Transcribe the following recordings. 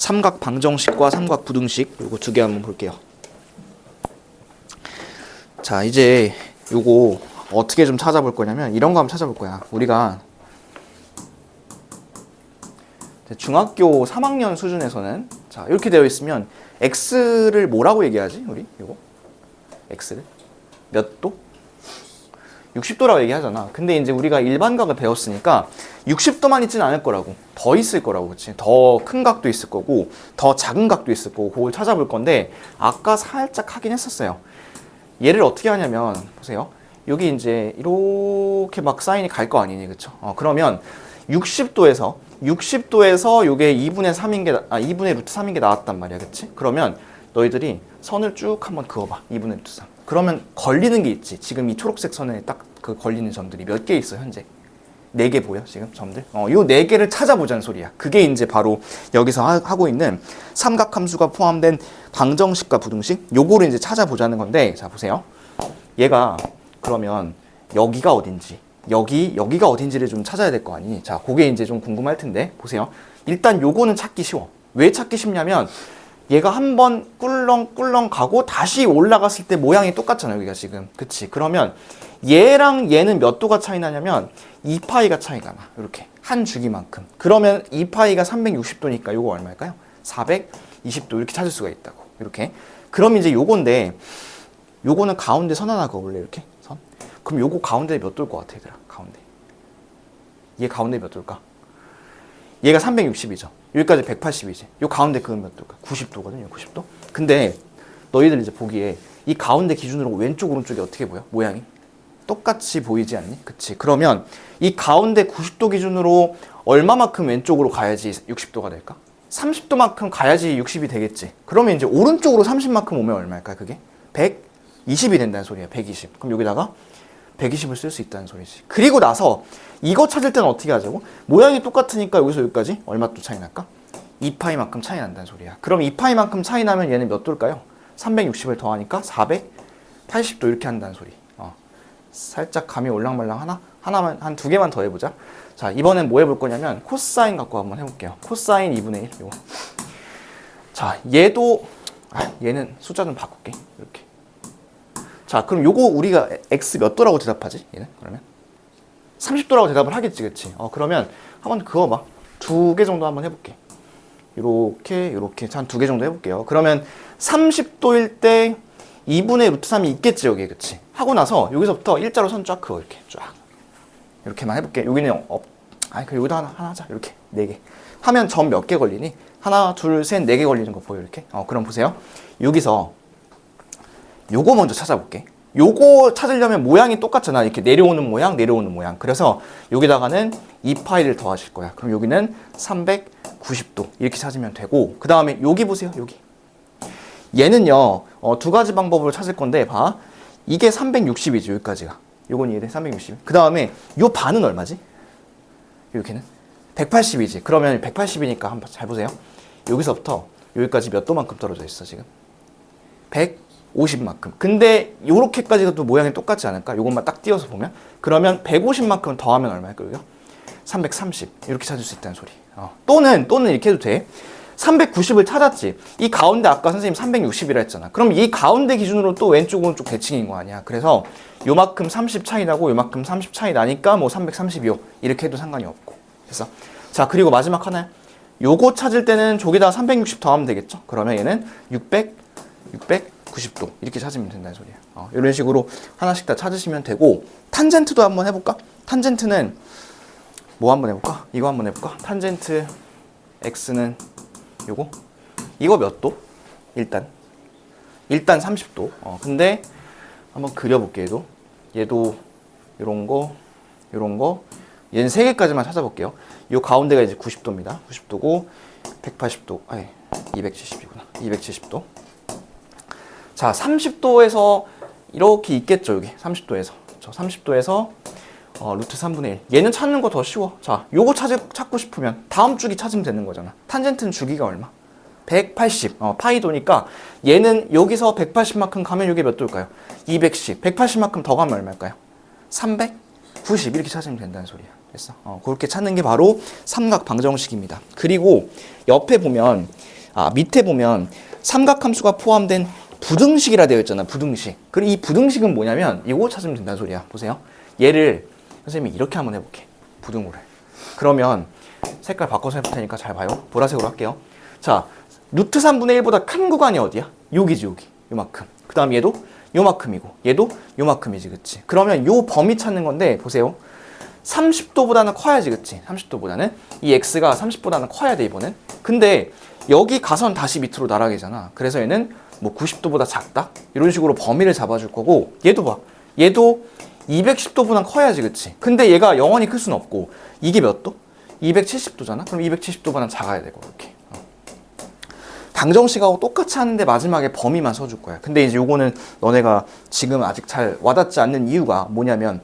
삼각 방정식과 삼각 부등식 요거 두 개 한번 볼게요. 자, 이제 요거 어떻게 좀 찾아볼 거냐면 이런 거 한번 찾아볼 거야. 우리가 중학교 3학년 수준에서는 자, 이렇게 되어 있으면 x를 뭐라고 얘기하지? 우리 요거 x를 몇 도? 60도라고 얘기하잖아. 근데 이제 우리가 일반각을 배웠으니까 60도만 있지는 않을 거라고. 더 있을 거라고, 그치? 더큰 각도 있을 거고, 더 작은 각도 있을 거고, 그걸 찾아볼 건데, 아까 살짝 하긴 했었어요. 얘를 어떻게 하냐면, 보세요. 여기 이제 이렇게 막 사인이 갈 거 아니니, 그쵸? 어, 그러면 60도에서, 60도에서 요게 2분의 3인 게, 아, 2분의 루트 3인 게 나왔단 말이야, 그치? 그러면 너희들이 선을 쭉 한번 그어봐. 2분의 루트 3. 그러면 걸리는 게 있지. 지금 이 초록색 선에 딱 그 걸리는 점들이 몇 개 있어, 현재. 네 개 보여, 지금 점들? 어, 요 네 개를 찾아보자는 소리야. 그게 이제 바로 여기서 하, 하고 있는 삼각함수가 포함된 방정식과 부등식? 요거를 이제 찾아보자는 건데, 자, 보세요. 얘가 그러면 여기가 어딘지, 여기, 여기가 어딘지를 좀 찾아야 될 거 아니? 자, 그게 이제 좀 궁금할 텐데, 보세요. 일단 요거는 찾기 쉬워. 왜 찾기 쉽냐면, 얘가 한 번 꿀렁꿀렁 가고 다시 올라갔을 때 모양이 똑같잖아요, 여기가 지금. 그치? 그러면 얘랑 얘는 몇 도가 차이 나냐면 2파이가 차이가 나. 이렇게. 한 주기만큼. 그러면 2파이가 360도니까 요거 얼마일까요? 420도 이렇게 찾을 수가 있다고. 이렇게. 그럼 이제 요건데 요거는 가운데 선 하나 그어볼래 이렇게 선. 그럼 요거 가운데 몇 도일 것 같아 얘들아 가운데. 얘 가운데 몇 도일까? 얘가 360이죠. 여기까지 180이지. 요 가운데 그건 몇 도일까? 90도거든요. 90도. 근데 너희들 이제 보기에 이 가운데 기준으로 왼쪽 오른쪽이 어떻게 보여? 모양이 똑같이 보이지 않니? 그치? 그러면 이 가운데 90도 기준으로 얼마만큼 왼쪽으로 가야지 60도가 될까? 30도만큼 가야지 60이 되겠지. 그러면 이제 오른쪽으로 30만큼 오면 얼마일까? 그게 120이 된다는 소리야. 120. 그럼 여기다가 120을 쓸 수 있다는 소리지. 그리고 나서 이거 찾을 때는 어떻게 하자고? 모양이 똑같으니까 여기서 여기까지 얼마 또 차이 날까? 2파이만큼 차이 난다는 소리야. 그럼 2파이만큼 차이 나면 얘는 몇 도일까요? 360을 더하니까 480도 이렇게 한다는 소리. 어. 살짝 감이 올랑말랑 하나? 하나만 한 두 개만 더 해보자. 자 이번엔 뭐 해볼 거냐면 코사인 갖고 한번 해볼게요. 코사인 2분의 1 이거. 자 얘도 아, 얘는 숫자 좀 바꿀게. 자, 그럼 요거 우리가 x 몇 도라고 대답하지? 얘는 그러면 30도라고 대답을 하겠지, 그치? 어, 그러면 한번 그어봐. 두 개 정도 한번 해볼게. 요렇게, 요렇게 한 두 개 정도 해볼게요. 그러면 30도일 때 2분의 루트 3이 있겠지, 여기에, 그치? 하고 나서 여기서부터 일자로 선 쫙 그어, 이렇게 쫙. 이렇게만 해볼게. 여기는 없, 아니, 그 여기다 하나, 하나 하자. 이렇게. 네 개. 하면 점 몇 개 걸리니? 하나, 둘, 셋, 네 개 걸리는 거 보여, 이렇게? 어, 그럼 보세요. 여기서 요거 먼저 찾아볼게. 요거 찾으려면 모양이 똑같잖아. 이렇게 내려오는 모양, 내려오는 모양. 그래서 여기다가는 이 파일을 더하실 거야. 그럼 여기는 390도 이렇게 찾으면 되고 그 다음에 여기 보세요. 여기. 얘는요. 어, 두 가지 방법으로 찾을 건데 봐. 이게 360이죠. 여기까지가. 요건 이해돼? 360. 그 다음에 요 반은 얼마지? 이렇게는 180이지. 그러면 180이니까 한번 잘 보세요. 여기서부터 여기까지 몇 도만큼 떨어져 있어 지금? 150만큼. 근데 요렇게까지가 또 모양이 똑같지 않을까? 요것만 딱 띄워서 보면 그러면 150만큼 더하면 얼마일까 여기가? 330 이렇게 찾을 수 있다는 소리. 어. 또는 또는 이렇게 해도 돼. 390을 찾았지. 이 가운데 아까 선생님 360이라 했잖아. 그럼 이 가운데 기준으로 또 왼쪽 오른쪽 대칭인 거 아니야. 그래서 요만큼 30 차이 나고 요만큼 30 차이 나니까 뭐 330이요. 이렇게 해도 상관이 없고. 됐어. 자, 그리고 마지막 하나. 요거 찾을 때는 저기다 360 더하면 되겠죠. 그러면 얘는 600 690도 이렇게 찾으면 된다는 소리야. 어, 이런 식으로 하나씩 다 찾으시면 되고 탄젠트도 한번 해볼까? 탄젠트는 뭐 한번 해볼까? 이거 한번 해볼까? 탄젠트 x는 요거 이거 몇 도? 일단 일단 30도. 어, 근데 한번 그려볼게 얘도 얘도 요런 거 요런 거 얘는 세 개까지만 찾아볼게요. 요 가운데가 이제 90도입니다. 90도고 180도 아니 270이구나. 270도. 자, 30도에서 이렇게 있겠죠, 여기. 30도에서. 저 30도에서 어, 루트 3분의 1. 얘는 찾는 거 더 쉬워. 자, 요거 찾, 찾고 싶으면 다음 주기 찾으면 되는 거잖아. 탄젠트는 주기가 얼마? 180. 어, 파이도니까 얘는 여기서 180만큼 가면 이게 몇 도일까요? 210. 180만큼 더 가면 얼마일까요? 390. 이렇게 찾으면 된다는 소리야. 됐어. 어, 그렇게 찾는 게 바로 삼각 방정식입니다. 그리고 옆에 보면 아 밑에 보면 삼각함수가 포함된 부등식이라 되어 있잖아. 부등식. 그리고 이 부등식은 뭐냐면 이거 찾으면 된다는 소리야. 보세요. 얘를 선생님이 이렇게 한번 해볼게. 부등호를. 그러면 색깔 바꿔서 해볼 테니까 잘 봐요. 보라색으로 할게요. 자, 루트 3분의 1보다 큰 구간이 어디야? 여기지 여기. 요만큼. 그 다음 얘도 요만큼이고 얘도 요만큼이지 그치? 그러면 요 범위 찾는 건데 보세요. 30도보다는 커야지 그치? 30도보다는 이 x가 30보다는 커야 돼 이번엔. 근데 여기 가선 다시 밑으로 날아가잖아. 그래서 얘는 뭐 90도보다 작다? 이런 식으로 범위를 잡아줄 거고 얘도 봐. 얘도 210도보다 커야지 그치? 근데 얘가 영원히 클 수는 없고 이게 몇 도? 270도잖아? 그럼 270도보다 작아야 되고 이렇게. 어. 방정식하고 똑같이 하는데 마지막에 범위만 써줄 거야. 근데 이제 요거는 너네가 지금 아직 잘 와닿지 않는 이유가 뭐냐면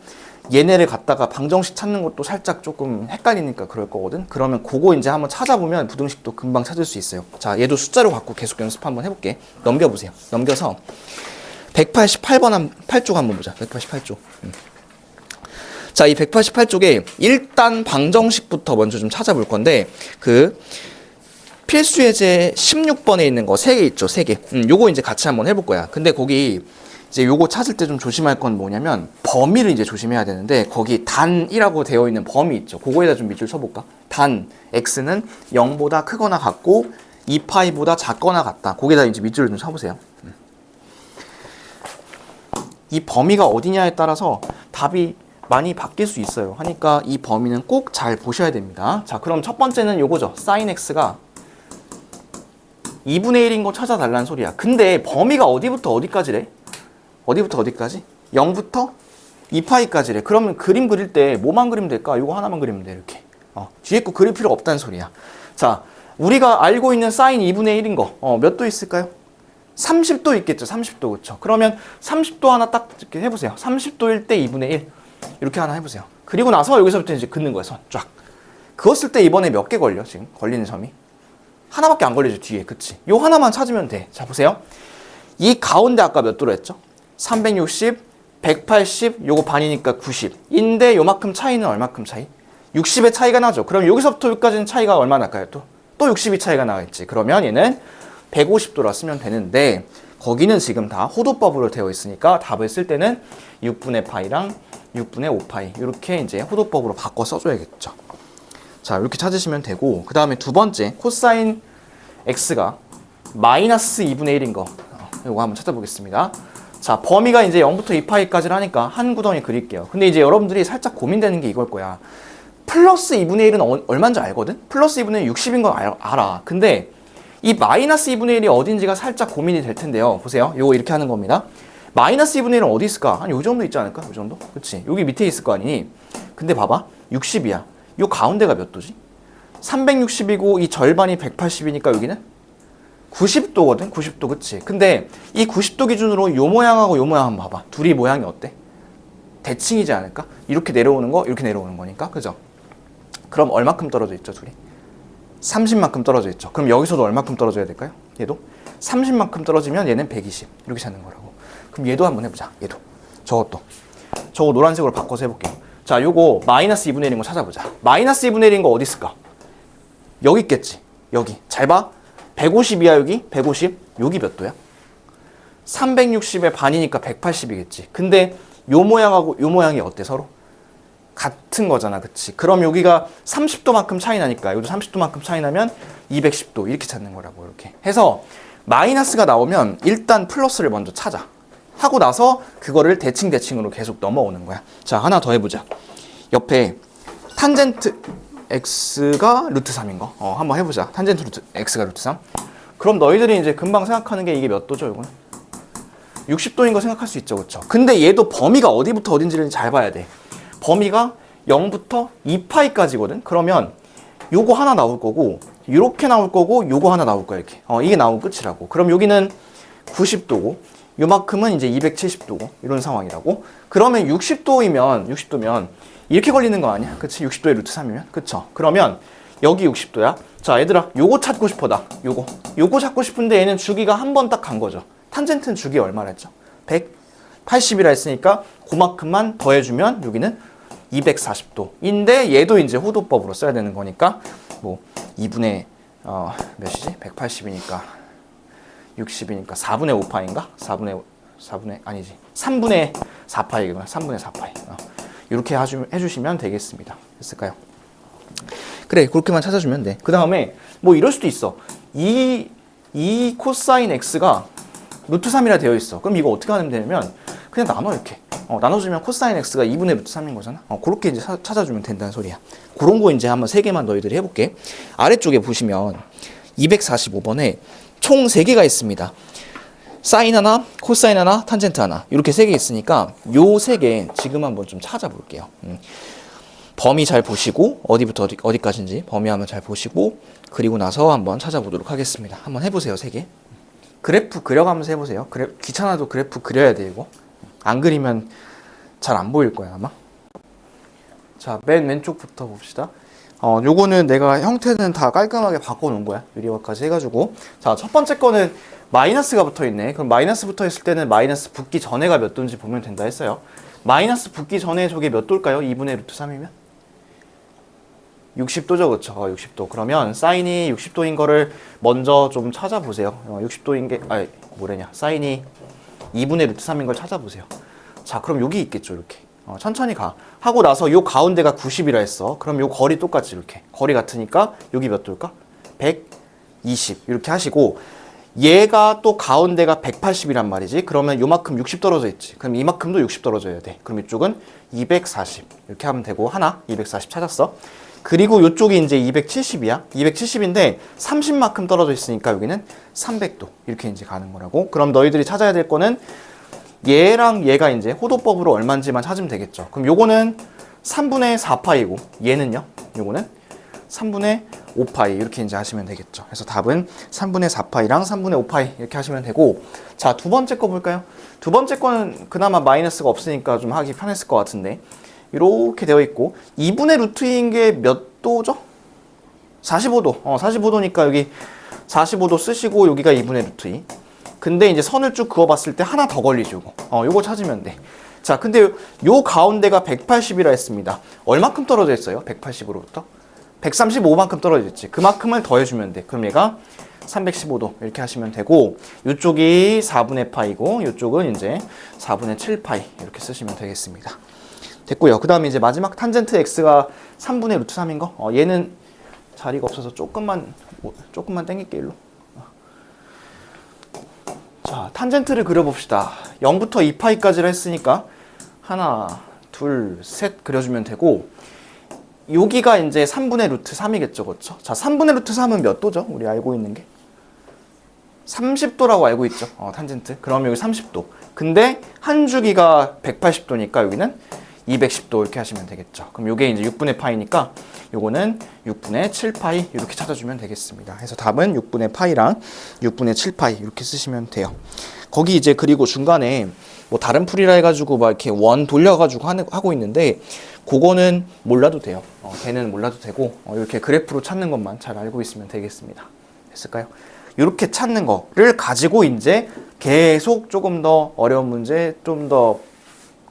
얘네를 갖다가 방정식 찾는 것도 살짝 조금 헷갈리니까 그럴 거거든. 그러면 그거 이제 한번 찾아보면 부등식도 금방 찾을 수 있어요. 자, 얘도 숫자로 갖고 계속 연습 한번 해볼게. 넘겨보세요. 넘겨서 188번 한 8쪽 한번 보자. 188쪽. 음. 자, 이 188쪽에 일단 방정식부터 먼저 좀 찾아볼 건데 그 필수 예제 16번에 있는 거 3개 있죠, 3개. 음, 요거 이제 같이 한번 해볼 거야. 근데 거기 이제 요거 찾을 때 좀 조심할 건 뭐냐면 범위를 이제 조심해야 되는데 거기 단이라고 되어 있는 범위 있죠. 그거에다 좀 밑줄 쳐볼까? 단 x는 0보다 크거나 같고 2파이보다 작거나 같다. 거기다 이제 밑줄을 좀 쳐보세요. 음. 이 범위가 어디냐에 따라서 답이 많이 바뀔 수 있어요. 하니까 이 범위는 꼭 잘 보셔야 됩니다. 자, 그럼 첫 번째는 요거죠. sin x가 2분의 1인 거 찾아달라는 소리야. 근데 범위가 어디부터 어디까지래? 어디부터 어디까지? 0부터 2파이까지래. 그러면 그림 그릴 때 뭐만 그리면 될까? 이거 하나만 그리면 돼. 이렇게. 어, 뒤에 거 그릴 필요가 없다는 소리야. 자, 우리가 알고 있는 사인 2분의 1인 거. 어, 몇 도 있을까요? 30도 있겠죠. 30도 그렇죠. 그러면 30도 하나 딱 이렇게 해보세요. 30도일 때 2분의 1 이렇게 하나 해보세요. 그리고 나서 여기서부터 이제 긋는 거예요. 선 쫙. 그었을 때 이번에 몇 개 걸려 지금 걸리는 점이 하나밖에 안 걸리죠 뒤에 그치? 요 하나만 찾으면 돼. 자 보세요. 이 가운데 아까 몇 도로 했죠? 360, 180, 요거 반이니까 90. 인데 요만큼 차이는 얼마큼 차이? 60의 차이가 나죠. 그럼 여기서부터 여기까지는 차이가 얼마 날까요? 또? 또 60이 차이가 나겠지. 그러면 얘는 150도라 쓰면 되는데 거기는 지금 다 호도법으로 되어 있으니까 답을 쓸 때는 6분의 파이랑 6분의 5파이 이렇게 이제 호도법으로 바꿔 써줘야겠죠. 자 이렇게 찾으시면 되고 그 다음에 두 번째 코사인 x가 마이너스 2분의 1인 거 어, 이거 한번 찾아보겠습니다. 자 범위가 이제 0부터 2파이까지 하니까 한 구덩이 그릴게요. 근데 이제 여러분들이 살짝 고민되는 게 이걸 거야. 플러스 2분의 1은 어, 얼마인지 알거든? 플러스 2분의 1 60인 거 알, 알아. 근데 이 마이너스 2분의 1이 어딘지가 살짝 고민이 될 텐데요. 보세요. 요거 이렇게 하는 겁니다. 마이너스 2분의 1은 어디 있을까? 한 요 정도 있지 않을까? 요 정도? 그치? 여기 밑에 있을 거 아니니? 근데 봐봐. 60이야. 요 가운데가 몇 도지? 360이고 이 절반이 180이니까 여기는 90도거든? 90도 그치? 근데 이 90도 기준으로 요 모양하고 요 모양 한번 봐봐. 둘이 모양이 어때? 대칭이지 않을까? 이렇게 내려오는 거, 이렇게 내려오는 거니까. 그죠? 그럼 얼마큼 떨어져 있죠, 둘이? 30만큼 떨어져 있죠. 그럼 여기서도 얼마큼 떨어져야 될까요? 얘도 30만큼 떨어지면 얘는 120 이렇게 찾는 거라고. 그럼 얘도 한번 해보자. 얘도 저것도 저거 노란색으로 바꿔서 해볼게요. 자, 요거 마이너스 2분의 1인 거 찾아보자. 마이너스 2분의 1인 거 어디 있을까? 여기 있겠지. 여기 잘 봐. 150이야 여기 150 여기 몇 도야? 360의 반이니까 180이겠지. 근데 요 모양하고 요 모양이 어때 서로? 같은 거잖아, 그치? 그럼 여기가 30도만큼 차이 나니까 여기도 30도만큼 차이 나면 210도 이렇게 찾는 거라고 이렇게 해서 마이너스가 나오면 일단 플러스를 먼저 찾아 하고 나서 그거를 대칭 대칭으로 계속 넘어오는 거야. 자 하나 더 해보자. 옆에 탄젠트 x가 루트 3인 거. 어 한번 해보자. 탄젠트 루트 x가 루트 3. 그럼 너희들이 이제 금방 생각하는 게 이게 몇 도죠, 이거는? 60도인 거 생각할 수 있죠, 그렇죠? 근데 얘도 범위가 어디부터 어딘지를 잘 봐야 돼. 범위가 0부터 2파이까지거든. 그러면 요거 하나 나올 거고 요렇게 나올 거고 요거 하나 나올 거야 이렇게. 어, 이게 나오면 끝이라고. 그럼 여기는 90도고 요만큼은 이제 270도고 이런 상황이라고. 그러면 60도이면 60도면 이렇게 걸리는 거 아니야? 그치? 60도의 루트 3이면? 그쵸? 그러면 여기 60도야. 자, 얘들아, 요거 찾고 싶어다. 요거. 요거 찾고 싶은데 얘는 주기가 한 번 딱 간 거죠. 탄젠트는 주기 얼마라 했죠? 180이라 했으니까 그만큼만 더해주면 여기는 240도인데 얘도 이제 호도법으로 써야 되는 거니까 뭐 2분의 어, 몇이지? 180이니까 60이니까 4분의 5파인가? 4분의 4분의 아니지 3분의 4파이구나 3분의 4파이 어. 이렇게 해주, 해주시면 되겠습니다. 됐을까요? 그래 그렇게만 찾아주면 돼 그 다음에 뭐 이럴 수도 있어. 이, 이 코사인 x가 루트 3이라 되어 있어. 그럼 이거 어떻게 하면 되냐면 그냥 나눠 이렇게. 어, 나눠주면 코사인 x가 2분의 루트 3인 거잖아. 어, 그렇게 이제 사- 찾아주면 된다는 소리야. 그런 거 이제 한번 세 개만 너희들이 해볼게. 아래쪽에 보시면 245번에 총 3개가 있습니다 사인 하나, 코사인 하나, 탄젠트 하나 이렇게 세 개 있으니까 요 세 개 지금 한번 좀 찾아볼게요. 음. 범위 잘 보시고 어디부터 어디, 어디까지인지 범위 한번 잘 보시고 그리고 나서 한번 찾아보도록 하겠습니다. 한번 해보세요 세 개. 그래프 그려가면서 해보세요. 그래, 귀찮아도 그래프 그려야 돼 이거. 안 그리면 잘 안 보일 거야 아마. 자, 맨 왼쪽부터 봅시다. 어, 요거는 내가 형태는 다 깔끔하게 바꿔놓은 거야. 유리화까지 해가지고. 자, 첫 번째 거는 마이너스가 붙어 있네. 그럼 마이너스 붙어 있을 때는 마이너스 붙기 전에가 몇 도인지 보면 된다 했어요. 마이너스 붙기 전에 저게 몇 도일까요? 2분의 루트 3이면? 60도죠, 그쵸? 어, 60도. 그러면 사인이 60도인 거를 먼저 좀 찾아보세요. 어, 60도인 게, 아니, 뭐래냐. 사인이 2분의 루트 3인 걸 찾아보세요. 자, 그럼 여기 있겠죠, 이렇게. 어, 천천히 가. 하고 나서 요 가운데가 90이라 했어. 그럼 요 거리 똑같이 이렇게. 거리 같으니까 여기 몇 도일까? 120. 이렇게 하시고 얘가 또 가운데가 180이란 말이지. 그러면 요만큼 60 떨어져 있지. 그럼 이만큼도 60 떨어져야 돼. 그럼 이쪽은 240. 이렇게 하면 되고 하나 240 찾았어. 그리고 이쪽이 이제 270이야. 270인데 30만큼 떨어져 있으니까 여기는 300도. 이렇게 이제 가는 거라고. 그럼 너희들이 찾아야 될 거는 얘랑 얘가 이제 호도법으로 얼마인지만 찾으면 되겠죠. 그럼 요거는 3분의 4파이고 얘는요? 요거는 3분의 5파이 이렇게 이제 하시면 되겠죠. 그래서 답은 3분의 4파이랑 3분의 5파이 이렇게 하시면 되고 자, 두 번째 거 볼까요? 두 번째 거는 그나마 마이너스가 없으니까 좀 하기 편했을 것 같은데 이렇게 되어 있고 2분의 루트인 게 몇 도죠? 45도. 어, 45도니까 여기 45도 쓰시고 여기가 2분의 루트 2. 근데 이제 선을 쭉 그어봤을 때 하나 더 걸리죠. 어, 요거 찾으면 돼. 자, 근데 요, 요 가운데가 180이라 했습니다. 얼마큼 떨어져 있어요? 180으로부터? 135만큼 떨어져 있지. 그만큼을 더해주면 돼. 그럼 얘가 315도 이렇게 하시면 되고 이쪽이 4분의 파이고 이쪽은 이제 4분의 7파이 이렇게 쓰시면 되겠습니다. 됐고요. 그 다음에 이제 마지막 탄젠트 x가 3분의 루트 3인 거. 어, 얘는 자리가 없어서 조금만 뭐, 조금만 땡길게 일로. 자, 탄젠트를 그려봅시다. 0부터 2파이까지를 했으니까 하나, 둘, 셋 그려주면 되고 여기가 이제 3분의 루트 3이겠죠, 그렇죠? 자, 3분의 루트 3은 몇 도죠? 우리 알고 있는 게 30도라고 알고 있죠. 어, 탄젠트. 그럼 여기 30도. 근데 한 주기가 180도니까 여기는 210도 이렇게 하시면 되겠죠. 그럼 요게 이제 6분의 파이니까 요거는 6분의 7파이 이렇게 찾아주면 되겠습니다. 그래서 답은 6분의 파이랑 6분의 7파이 이렇게 쓰시면 돼요. 거기 이제 그리고 중간에 뭐 다른 풀이라 해가지고 막 이렇게 원 돌려가지고 하는, 하고 있는데 그거는 몰라도 돼요. 어, 걔는 몰라도 되고 어, 이렇게 그래프로 찾는 것만 잘 알고 있으면 되겠습니다. 됐을까요? 이렇게 찾는 거를 가지고 이제 계속 조금 더 어려운 문제, 좀 더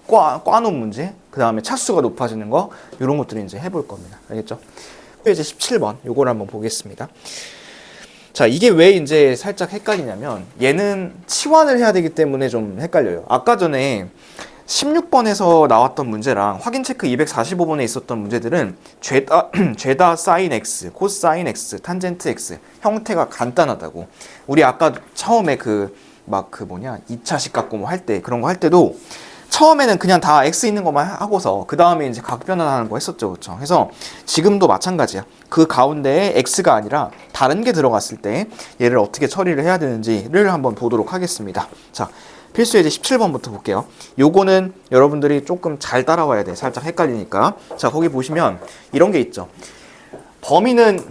꽈, 꽈놓은 문제, 그 다음에 차수가 높아지는 거, 이런 것들을 이제 해볼 겁니다. 알겠죠? 이제 17번, 요걸 한번 보겠습니다. 자, 이게 왜 이제 살짝 헷갈리냐면, 얘는 치환을 해야 되기 때문에 좀 헷갈려요. 아까 전에 16번에서 나왔던 문제랑 확인 체크 245번에 있었던 문제들은 죄다, 죄다 사인 x, 코사인 x, 탄젠트 x 형태가 간단하다고. 우리 아까 처음에 그막그 뭐냐 2차식 갖고 뭐 할 때 그런 거 할 때도 처음에는 그냥 다 x 있는 것만 하고서 그 다음에 이제 각 변환하는 거 했었죠, 그렇죠? 그래서 지금도 마찬가지야. 그 가운데에 x가 아니라 다른 게 들어갔을 때 얘를 어떻게 처리를 해야 되는지를 한번 보도록 하겠습니다. 자, 필수 예제 17번부터 볼게요. 요거는 여러분들이 조금 잘 따라와야 돼. 살짝 헷갈리니까. 자, 거기 보시면 이런 게 있죠. 범위는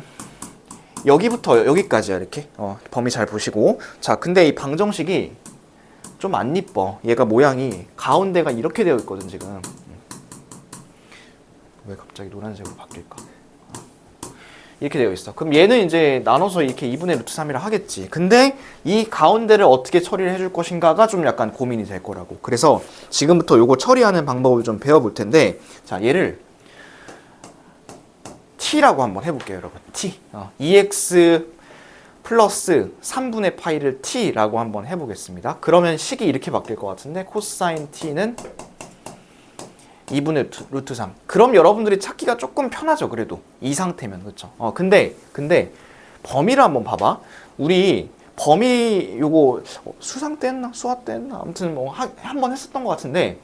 여기부터 여기까지야, 이렇게. 어, 범위 잘 보시고. 자, 근데 이 방정식이 좀 안 이뻐. 얘가 모양이 가운데가 이렇게 되어 있거든, 지금. 왜 갑자기 노란색으로 바뀔까? 이렇게 되어 있어. 그럼 얘는 이제 나눠서 이렇게 2분의 루트 3이라 하겠지. 근데 이 가운데를 어떻게 처리를 해줄 것인가가 좀 약간 고민이 될 거라고. 그래서 지금부터 요거 처리하는 방법을 좀 배워볼 텐데, 자, 얘를 t라고 한번 해볼게요, 여러분. t. 어, ex 플러스 3분의 파이를 t라고 한번 해보겠습니다. 그러면 식이 이렇게 바뀔 것 같은데, 코사인 t는 2분의 루트, 루트 3. 그럼 여러분들이 찾기가 조금 편하죠, 그래도. 이 상태면, 그쵸? 어, 근데, 근데, 범위를 한번 봐봐. 우리 범위, 요거, 어, 수상 때 했나? 수화 때 했나? 아무튼 뭐, 한 번 했었던 것 같은데,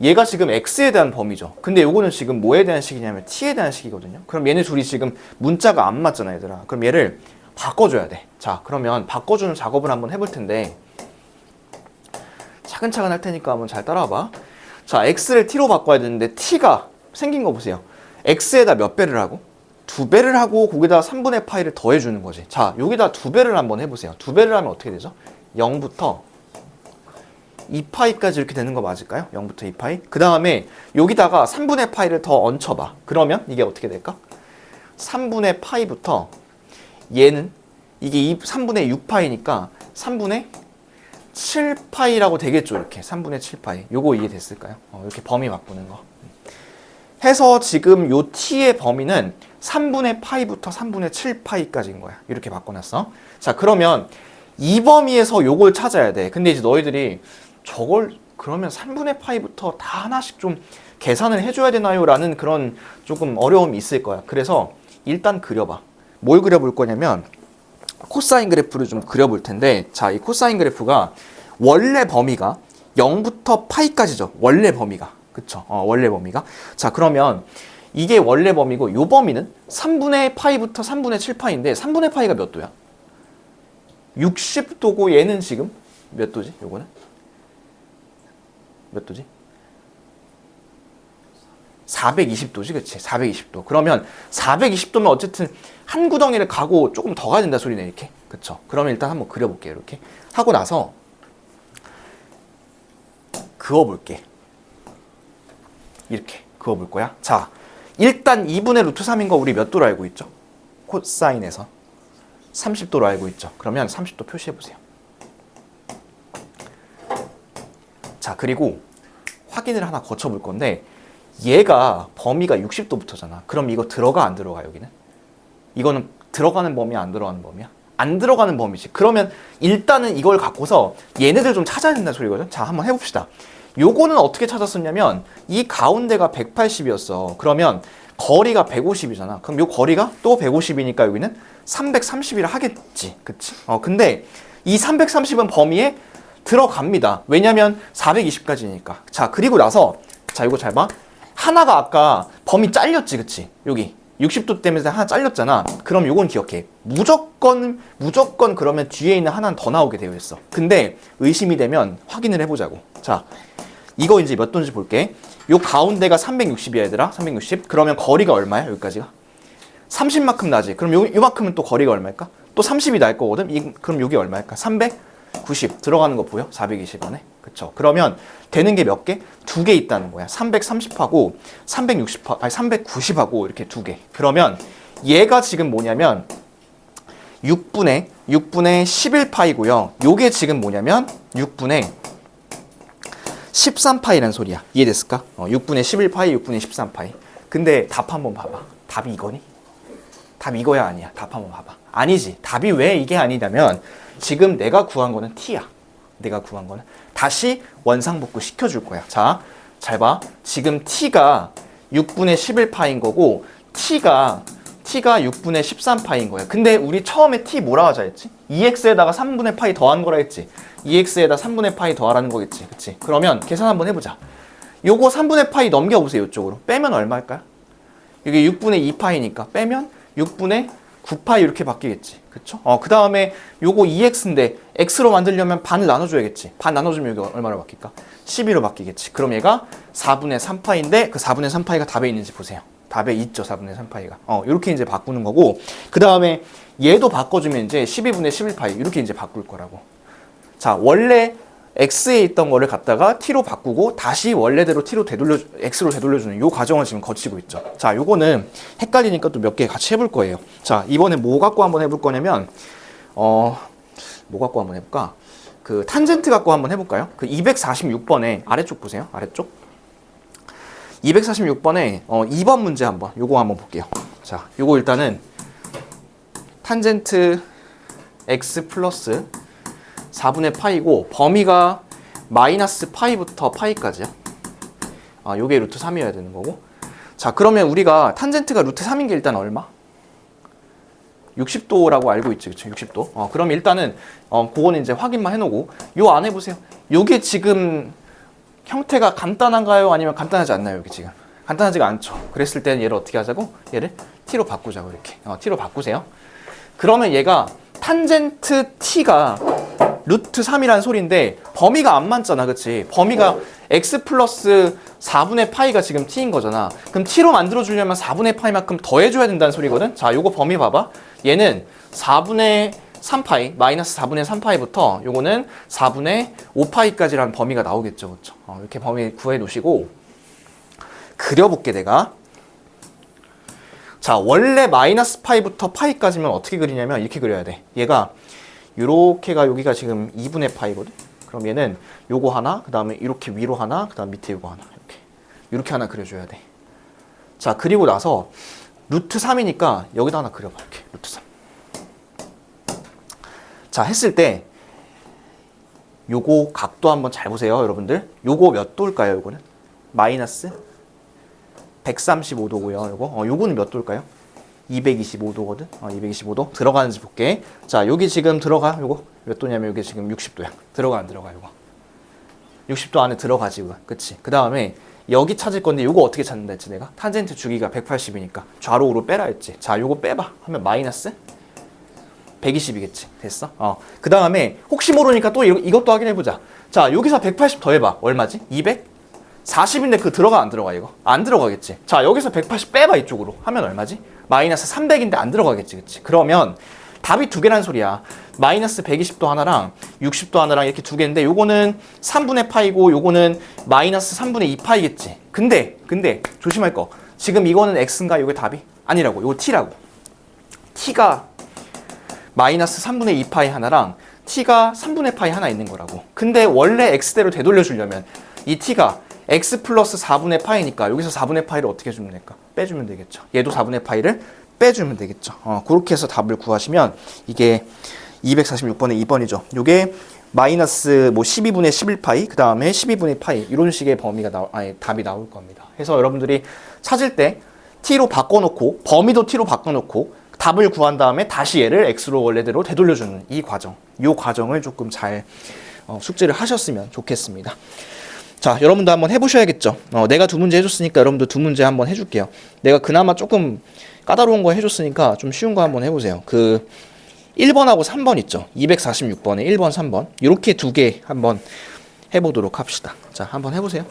얘가 지금 x에 대한 범위죠. 근데 요거는 지금 뭐에 대한 식이냐면 t에 대한 식이거든요. 그럼 얘네 둘이 지금 문자가 안 맞잖아, 얘들아. 그럼 얘를 바꿔줘야 돼. 자, 그러면 바꿔주는 작업을 한번 해볼 텐데, 차근차근 할 테니까 한번 잘 따라와봐. 자, x를 t로 바꿔야 되는데 t가 생긴 거 보세요. x에다 몇 배를 하고? 두 배를 하고 거기다 3분의 파이를 더해주는 거지. 자, 여기다 두 배를 한번 해보세요. 두 배를 하면 어떻게 되죠? 0부터 2파이까지 이렇게 되는 거 맞을까요? 0부터 2파이. 그 다음에 여기다가 3분의 파이를 더 얹혀봐. 그러면 이게 어떻게 될까? 3분의 파이부터 얘는 이게 2, 3분의 6파이니까 3분의 7파이라고 되겠죠. 이렇게 3분의 7파이. 요거 이해됐을까요? 어, 이렇게 범위 바꾸는 거. 해서 지금 요 t의 범위는 3분의 파이부터 3분의 7파이까지인 거야. 이렇게 바꿔놨어. 자, 그러면 이 범위에서 요걸 찾아야 돼. 근데 이제 너희들이 저걸 그러면 3분의 파이부터 다 하나씩 좀 계산을 해줘야 되나요? 라는 그런 조금 어려움이 있을 거야. 그래서 일단 그려봐. 뭘 그려볼 거냐면 코사인 그래프를 좀 그려볼 텐데 자, 이 코사인 그래프가 원래 범위가 0부터 파이까지죠. 원래 범위가. 그쵸? 어, 원래 범위가. 자, 그러면 이게 원래 범위고 요 범위는 3분의 파이부터 3분의 7파이인데 3분의 파이가 몇 도야? 60도고 얘는 지금 몇 도지? 요거는? 몇 도지? 420도지, 그치? 420도. 그러면 420도면 어쨌든 한 구덩이를 가고 조금 더 가야 된다 소리네, 이렇게. 그쵸? 그러면 일단 한번 그려볼게요, 이렇게. 하고 나서 그어볼게. 이렇게 그어볼 거야. 자, 일단 2분의 루트 3인 거 우리 몇 도로 알고 있죠? 코사인에서 30도로 알고 있죠. 그러면 30도 표시해 보세요. 자, 그리고 확인을 하나 거쳐볼 건데 얘가 범위가 60도부터잖아. 그럼 이거 들어가 안 들어가 여기는? 이거는 들어가는 범위야 안 들어가는 범위야? 안 들어가는 범위지. 그러면 일단은 이걸 갖고서 얘네들 좀 찾아야 된다는 소리거든. 자, 한번 해봅시다. 요거는 어떻게 찾았었냐면 이 가운데가 180이었어. 그러면 거리가 150이잖아. 그럼 요 거리가 또 150이니까 여기는 330이라 하겠지. 그치? 어, 근데 이 330은 범위에 들어갑니다. 왜냐면 420까지니까. 자, 그리고 나서 자, 이거 잘 봐. 하나가 아까 범위 잘렸지, 그치? 여기 60도 때문에 하나 잘렸잖아. 그럼 요건 기억해. 무조건 무조건 그러면 뒤에 있는 하나는 더 나오게 되어 있어. 근데 의심이 되면 확인을 해보자고. 자, 이거 이제 몇 도인지 볼게. 요 가운데가 360이야, 얘들아. 360. 그러면 거리가 얼마야? 여기까지가? 30만큼 나지. 그럼 요, 요만큼은 또 거리가 얼마일까? 또 30이 날 거거든. 이, 그럼 여기 얼마일까? 390 들어가는 거 보여? 420 안에. 그쵸? 그러면 되는 게 몇 개? 두 개 있다는 거야. 330하고 360 아니 390하고 이렇게 두 개. 그러면 얘가 지금 뭐냐면 6분의 6분의 11파이고요. 요게 지금 뭐냐면 6분의 13파이라는 소리야. 이해됐을까? 어, 6분의 11파이, 6분의 13파이. 근데 답 한번 봐봐. 답이 이거니? 답 이거야 아니야? 답 한번 봐봐. 아니지. 답이 왜 이게 아니냐면 지금 내가 구한 거는 t야. 내가 구한 거는 다시 원상복구 시켜줄 거야. 자, 잘 봐. 지금 t가 6분의 11파인 거고 t가 t가 6분의 13파인 거야. 근데 우리 처음에 t 뭐라 하자 했지? 2x에다가 3분의 파이 더한 거라 했지. 2x에다 3분의 파이 더하라는 거겠지. 그치? 그러면 계산 한번 해보자. 요거 3분의 파이 넘겨보세요. 이쪽으로. 빼면 얼마일까요? 이게 6분의 2파이니까 빼면 6분의 9파이 이렇게 바뀌겠지. 그쵸? 어, 그 다음에 요거 2x인데 x로 만들려면 반을 나눠줘야겠지. 반 나눠주면 여기 얼마로 바뀔까? 12로 바뀌겠지. 그럼 얘가 4분의 3파인데 그 4분의 3파이가 답에 있는지 보세요. 답에 있죠. 4분의 3파이가. 어, 이렇게 이제 바꾸는 거고 그 다음에 얘도 바꿔주면 이제 12분의 11파이 이렇게 이제 바꿀 거라고. 자, 원래 x에 있던 거를 갖다가 t로 바꾸고 다시 원래대로 t로 되돌려 x로 되돌려 주는 요 과정을 지금 거치고 있죠. 자, 요거는 헷갈리니까 또 몇 개 같이 해볼 거예요. 자, 이번에 뭐 갖고 한번 해볼 거냐면 어, 뭐 갖고 한번 해볼까? 그 탄젠트 갖고 한번 해볼까요? 그 246번에 아래쪽 보세요. 아래쪽. 246번에 어, 2번 문제 한번 요거 한번 볼게요. 자, 요거 일단은 탄젠트 x 플러스 4분의 파이고 범위가 마이너스 파이부터 파이까지야. 아, 요게 루트 3이어야 되는 거고. 자, 그러면 우리가 탄젠트가 루트 3인 게 일단 얼마? 60도라고 알고 있지, 그쵸? 60도. 어, 그럼 일단은 어, 그거는 이제 확인만 해놓고 요 안에 보세요. 요게 지금 형태가 간단한가요? 아니면 간단하지 않나요? 여기 지금 간단하지가 않죠. 그랬을 때는 얘를 어떻게 하자고? 얘를 t로 바꾸자고 이렇게 어, t로 바꾸세요. 그러면 얘가 탄젠트 t가 루트 3이라는 소리인데 범위가 안 맞잖아, 그치? 범위가 x 플러스 4분의 파이가 지금 t인 거잖아. 그럼 t로 만들어 주려면 4분의 파이만큼 더해줘야 된다는 소리거든. 자, 요거 범위 봐봐. 얘는 4분의 3파이, 마이너스 4분의 3파이부터 요거는 4분의 5파이까지라는 범위가 나오겠죠. 그쵸? 어, 이렇게 범위 구해 놓으시고 그려볼게 내가. 자, 원래 마이너스 파이부터 파이까지면 어떻게 그리냐면 이렇게 그려야 돼. 얘가 요렇게가 여기가 지금 2분의 파이거든. 그럼 얘는 요거 하나, 그 다음에 이렇게 위로 하나, 그 다음 밑에 요거 하나 이렇게 이렇게 하나 그려줘야 돼. 자, 그리고 나서 루트 3이니까 여기다 하나 그려봐 이렇게 루트 3. 자, 했을 때 요거 각도 한번 잘 보세요, 여러분들. 요거 몇 도일까요, 요거는? 마이너스 135도고요. 요거. 어, 요거는 몇 도일까요? 225도거든. 어, 225도. 들어가는지 볼게. 자, 여기 지금 들어가. 요거 몇 도냐면 여기 지금 60도야. 들어가 안 들어가 요거. 60도 안에 들어가지 이거. 그치? 그 다음에 여기 찾을 건데 요거 어떻게 찾는다 했지 내가? 탄젠트 주기가 180이니까 좌로 우로 빼라 했지. 자, 요거 빼봐. 하면 마이너스 120이겠지. 됐어? 어. 그 다음에 혹시 모르니까 또 이, 이것도 확인해보자. 자, 여기서 180 더해봐. 얼마지? 200? 40인데 그 들어가 안 들어가 이거? 안 들어가겠지. 자, 여기서 180 빼봐 이쪽으로. 하면 얼마지? 마이너스 300인데 안 들어가겠지. 그치? 그러면 답이 두 개란 소리야. 마이너스 120도 하나랑 60도 하나랑 이렇게 두 개인데 요거는 3분의 파이고 요거는 마이너스 3분의 2 파이겠지. 근데 근데 조심할 거. 지금 이거는 x인가? 요게 답이? 아니라고. 요거 t라고. t가 마이너스 3분의 2파이 하나랑 t가 3분의 파이 하나 있는 거라고. 근데 원래 x대로 되돌려 주려면 이 t가 x 플러스 4분의 파이니까 여기서 4분의 파이를 어떻게 주면 될까? 빼주면 되겠죠. 얘도 4분의 파이를 빼주면 되겠죠. 어, 그렇게 해서 답을 구하시면 이게 246번의 2번이죠. 요게 마이너스 뭐 12분의 11파이, 그 다음에 12분의 파이 이런 식의 범위가 나 아니 답이 나올 겁니다. 그래서 여러분들이 찾을 때 t로 바꿔놓고 범위도 t로 바꿔놓고 답을 구한 다음에 다시 얘를 x로 원래대로 되돌려주는 이 과정, 이 과정을 조금 잘 어, 숙제를 하셨으면 좋겠습니다. 자, 여러분도 한번 해보셔야겠죠. 어, 내가 두 문제 해줬으니까 여러분도 두 문제 한번 해줄게요. 내가 그나마 조금 까다로운 거 해줬으니까 좀 쉬운 거 한번 해보세요. 그 1번하고 3번 있죠. 246번에 1번, 3번. 이렇게 두 개 한번 해보도록 합시다. 자, 한번 해보세요.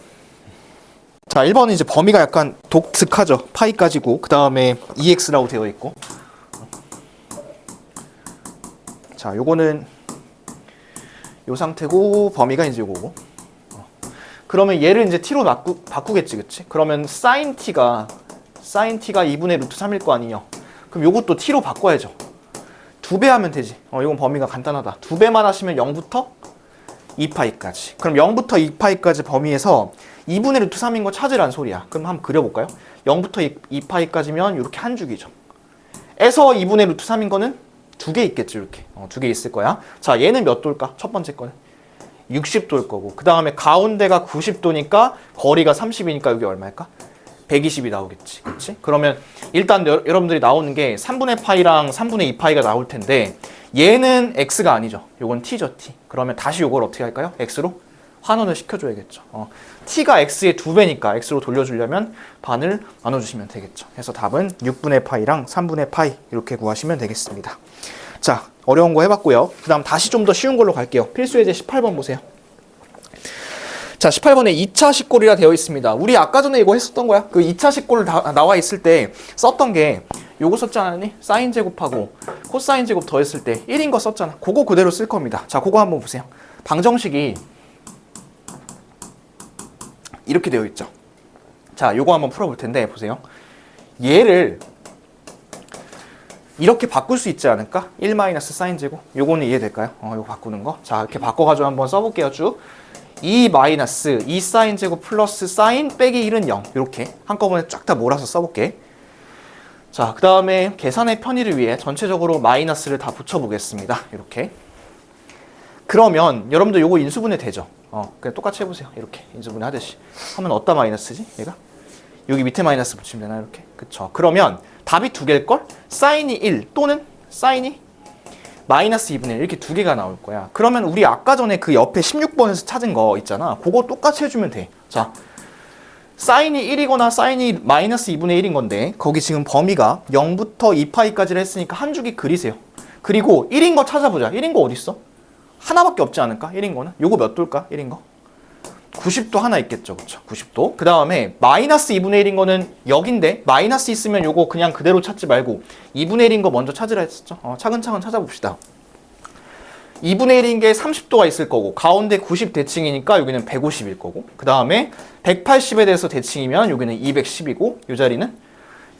자, 1번은 이제 범위가 약간 독특하죠. 파이까지고, 그 다음에 EX라고 되어 있고. 자, 요거는 요 상태고, 범위가 이제 요거고. 그러면 얘를 이제 t로 바꾸, 바꾸겠지, 그치? 그러면 sin t가 sin t가 2분의 루트 3일 거 아니냐? 그럼 요것도 t로 바꿔야죠. 두 배 하면 되지. 어, 이건 범위가 간단하다. 두 배만 하시면 0부터 2파이까지. 그럼 0부터 2파이까지 범위에서 2분의 루트 3인 거 찾으란 소리야. 그럼 한번 그려볼까요? 0부터 2, 파이까지면 이렇게 한 줄기죠. 에서 2분의 루트 3인 거는 두 개 있겠지, 이렇게. 어, 두 개 있을 거야. 자, 얘는 몇 도일까? 첫 번째 거는. 60도일 거고 그 다음에 가운데가 90도니까 거리가 30이니까 여기 얼마일까? 120이 나오겠지. 그렇지? 그러면 일단 여, 여러분들이 나오는 게 3분의 파이랑 3분의 2파이가 나올 텐데 얘는 x가 아니죠. 요건 t죠 t. 그러면 다시 요걸 어떻게 할까요? x로? 환원을 시켜줘야겠죠. 어, t가 x의 두 배니까 x로 돌려주려면 반을 나눠주시면 되겠죠. 그래서 답은 6분의 파이랑 3분의 파이 이렇게 구하시면 되겠습니다. 자 어려운 거 해봤고요. 그 다음 다시 좀 더 쉬운 걸로 갈게요. 필수 예제 18번 보세요. 자, 18번에 2차 식골이라 되어 있습니다. 우리 아까 전에 이거 했었던 거야. 그 2차 식골 다, 나와 있을 때 썼던 게 요거 썼지 않았니? 사인 제곱하고 코사인 제곱 더했을 때 1인 거 썼잖아. 그거 그대로 쓸 겁니다. 자, 그거 한번 보세요. 방정식이 이렇게 되어 있죠. 자, 요거 한번 풀어볼 텐데 보세요. 얘를 이렇게 바꿀 수 있지 않을까? 1 마이너스 사인 제곱. 요거는 이해될까요? 어, 요거 바꾸는 거. 자, 이렇게 바꿔가지고 한번 써볼게요, 쭉. 2 마이너스 2 사인 제곱 플러스 사인 빼기 1은 0. 이렇게 한꺼번에 쫙 다 몰아서 써볼게. 자, 그 다음에 계산의 편의를 위해 전체적으로 마이너스를 다 붙여보겠습니다. 이렇게. 그러면 여러분들 요거 인수분해 되죠? 어, 그냥 똑같이 해보세요. 이렇게 인수분해 하듯이. 하면 어디다 마이너스지? 얘가? 여기 밑에 마이너스 붙이면 되나 이렇게? 그쵸. 그러면 답이 두 개일 걸? 사인이 1 또는 사인이 마이너스 2분의 1 이렇게 두 개가 나올 거야. 그러면 우리 아까 전에 그 옆에 16번에서 찾은 거 있잖아. 그거 똑같이 해주면 돼. 자, 사인이 1이거나 사인이 마이너스 2분의 1인 건데 거기 지금 범위가 0부터 2파이까지를 했으니까 한 줄기 그리세요. 그리고 1인 거 찾아보자. 1인 거 어딨어? 하나밖에 없지 않을까? 1인 거는? 요거 몇 도일까? 1인 거? 90도 하나 있겠죠. 그쵸? 90도. 그 다음에 마이너스 2분의 1인 거는 여긴데 마이너스 있으면 요거 그냥 그대로 찾지 말고 2분의 1인 거 먼저 찾으라 했었죠. 어, 차근차근 찾아봅시다. 2분의 1인 게 30도가 있을 거고 가운데 90 대칭이니까 여기는 150일 거고 그 다음에 180에 대해서 대칭이면 여기는 210이고 요 자리는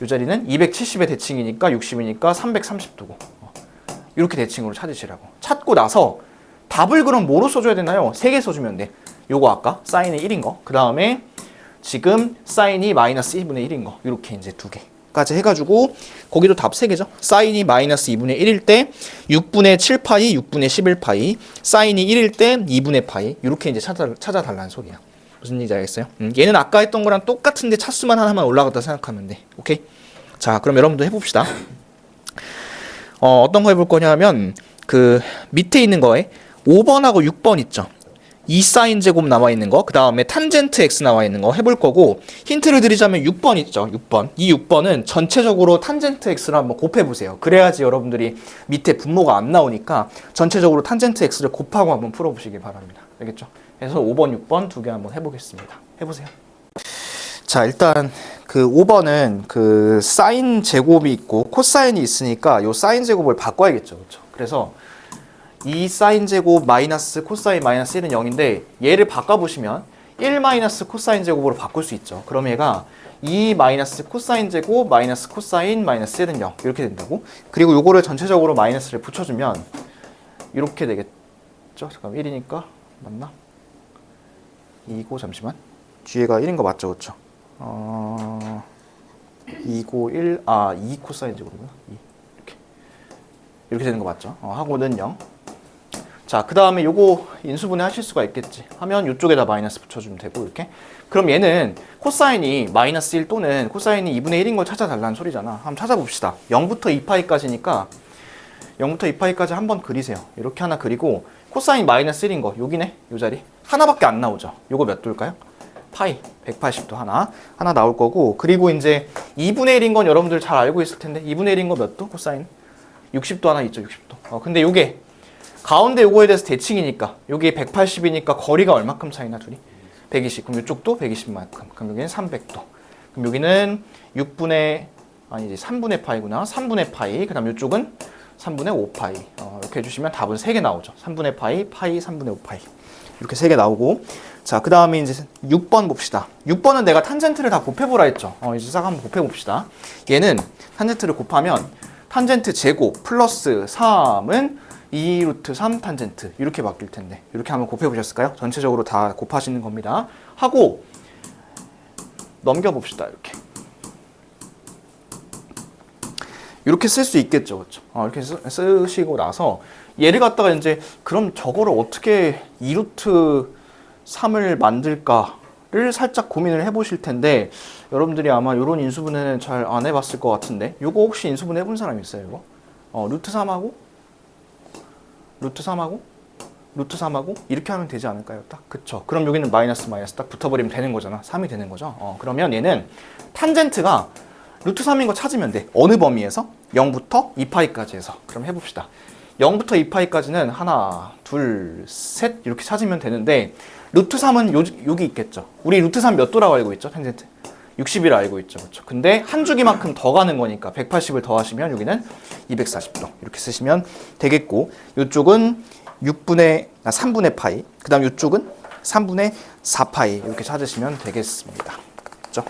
요 자리는 270의 대칭이니까 60이니까 330도고 이렇게 대칭으로 찾으시라고 찾고 나서 답을 그럼 뭐로 써줘야 되나요? 3개 써주면 돼 요거 아까 사인이 1인 거. 그 다음에 지금 사인이 마이너스 1분의 1인 거. 이렇게 이제 두 개까지 해가지고 거기도 답 3개죠. 사인이 마이너스 2분의 1일 때 6분의 7파이 6분의 11파이 사인이 1일 때 2분의 파이. 이렇게 이제 찾아, 찾아달라는 소리야. 무슨 얘기인지 알겠어요? 음, 얘는 아까 했던 거랑 똑같은데 차수만 하나만 올라갔다 생각하면 돼. 오케이? 자 그럼 여러분도 해봅시다. 어, 어떤 거 해볼 거냐면 그 밑에 있는 거에 5번하고 6번 있죠 2 사인 제곱 나와 있는 거, 그 다음에 탄젠트 x 나와 있는 거 해볼 거고 힌트를 드리자면 6번 있죠, 6번. 이 6번은 전체적으로 탄젠트 x를 한번 곱해 보세요. 그래야지 여러분들이 밑에 분모가 안 나오니까 전체적으로 탄젠트 x를 곱하고 한번 풀어보시기 바랍니다. 알겠죠? 그래서 5번, 6번 두 개 한번 해보겠습니다. 해보세요. 자, 일단 그 5번은 그 사인 제곱이 있고 코사인이 있으니까 요 사인 제곱을 바꿔야겠죠, 그렇죠? 그래서 2 사인 제곱 마이너스 코사인 마이너스 1은 0인데 얘를 바꿔보시면 1 마이너스 코사인 제곱으로 바꿀 수 있죠. 그럼 얘가 2 마이너스 코사인 제곱 마이너스 코사인 마이너스 1은 0 이렇게 된다고. 그리고 요거를 전체적으로 마이너스를 붙여주면 이렇게 되겠죠. 잠깐 1이니까 맞나? 2고 잠시만. 뒤에가 1인 거 맞죠, 그렇죠? 어... 2고 1, 아, 2 코사인 제곱이구나. 2. 이렇게. 이렇게 되는 거 맞죠? 어, 하고는 0. 자, 그 다음에 요거 인수분해 하실 수가 있겠지. 하면 이쪽에다 마이너스 붙여주면 되고, 이렇게. 그럼 얘는 코사인이 마이너스 1 또는 코사인이 2분의 1인 걸 찾아달라는 소리잖아. 한번 찾아봅시다. 0부터 2파이까지니까 0부터 2파이까지 한번 그리세요. 이렇게 하나 그리고 코사인 마이너스 1인 거, 여기네. 요 자리. 하나밖에 안 나오죠. 요거 몇 도일까요? 파이 180도 하나 하나 나올 거고 그리고 이제 2분의 1인 건 여러분들 잘 알고 있을 텐데 2분의 1인 거 몇 도? 코사인 60도 하나 있죠 60도 어, 근데 요게 가운데 요거에 대해서 대칭이니까 여기 180이니까 거리가 얼마큼 차이나 둘이? 120. 그럼 이쪽도 120만큼. 그럼 여기는 300도. 그럼 여기는 6분의 아니지 3분의 파이구나. 3분의 파이. 그다음 이쪽은 3분의 5파이. 어, 이렇게 해주시면 답은 3개 나오죠. 3분의 파이, 파이, 3분의 5파이. 이렇게 3개 나오고 자, 그 다음에 이제 6번 봅시다. 6번은 내가 탄젠트를 다 곱해보라 했죠. 어, 이제 싹 한번 곱해봅시다. 얘는 탄젠트를 곱하면 탄젠트 제곱 플러스 3은 2 루트 3 탄젠트 이렇게 바뀔 텐데 이렇게 한번 곱해 보셨을까요? 전체적으로 다 곱하시는 겁니다. 하고 넘겨 봅시다. 이렇게. 이렇게 쓸 수 있겠죠. 그렇죠? 어, 이렇게 쓰, 쓰시고 나서 얘를 갖다가 이제 그럼 저거를 어떻게 2 루트 3을 만들까를 살짝 고민을 해 보실 텐데 여러분들이 아마 이런 인수분해는 잘 안 해봤을 것 같은데 이거 혹시 인수분해 해본 사람 있어요? 이거? 어, 루트 3하고 루트 3하고 루트 3하고 이렇게 하면 되지 않을까요? 딱? 그쵸. 그럼 여기는 마이너스 마이너스 딱 붙어버리면 되는 거잖아. 3이 되는 거죠. 어, 그러면 얘는 탄젠트가 루트 3인 거 찾으면 돼. 어느 범위에서? 0부터 2파이까지 해서. 그럼 해봅시다. 0부터 2파이까지는 하나 둘 셋 이렇게 찾으면 되는데 루트 3은 요, 여기 있겠죠. 우리 루트 3 몇 도라고 알고 있죠 탄젠트 60이라 알고 있죠. 그렇죠? 근데 한 주기만큼 더 가는 거니까 180을 더하시면 여기는 240도 이렇게 쓰시면 되겠고 이쪽은 6분의 아, 3분의 파이 그 다음 이쪽은 3분의 4파이 이렇게 찾으시면 되겠습니다. 그죠?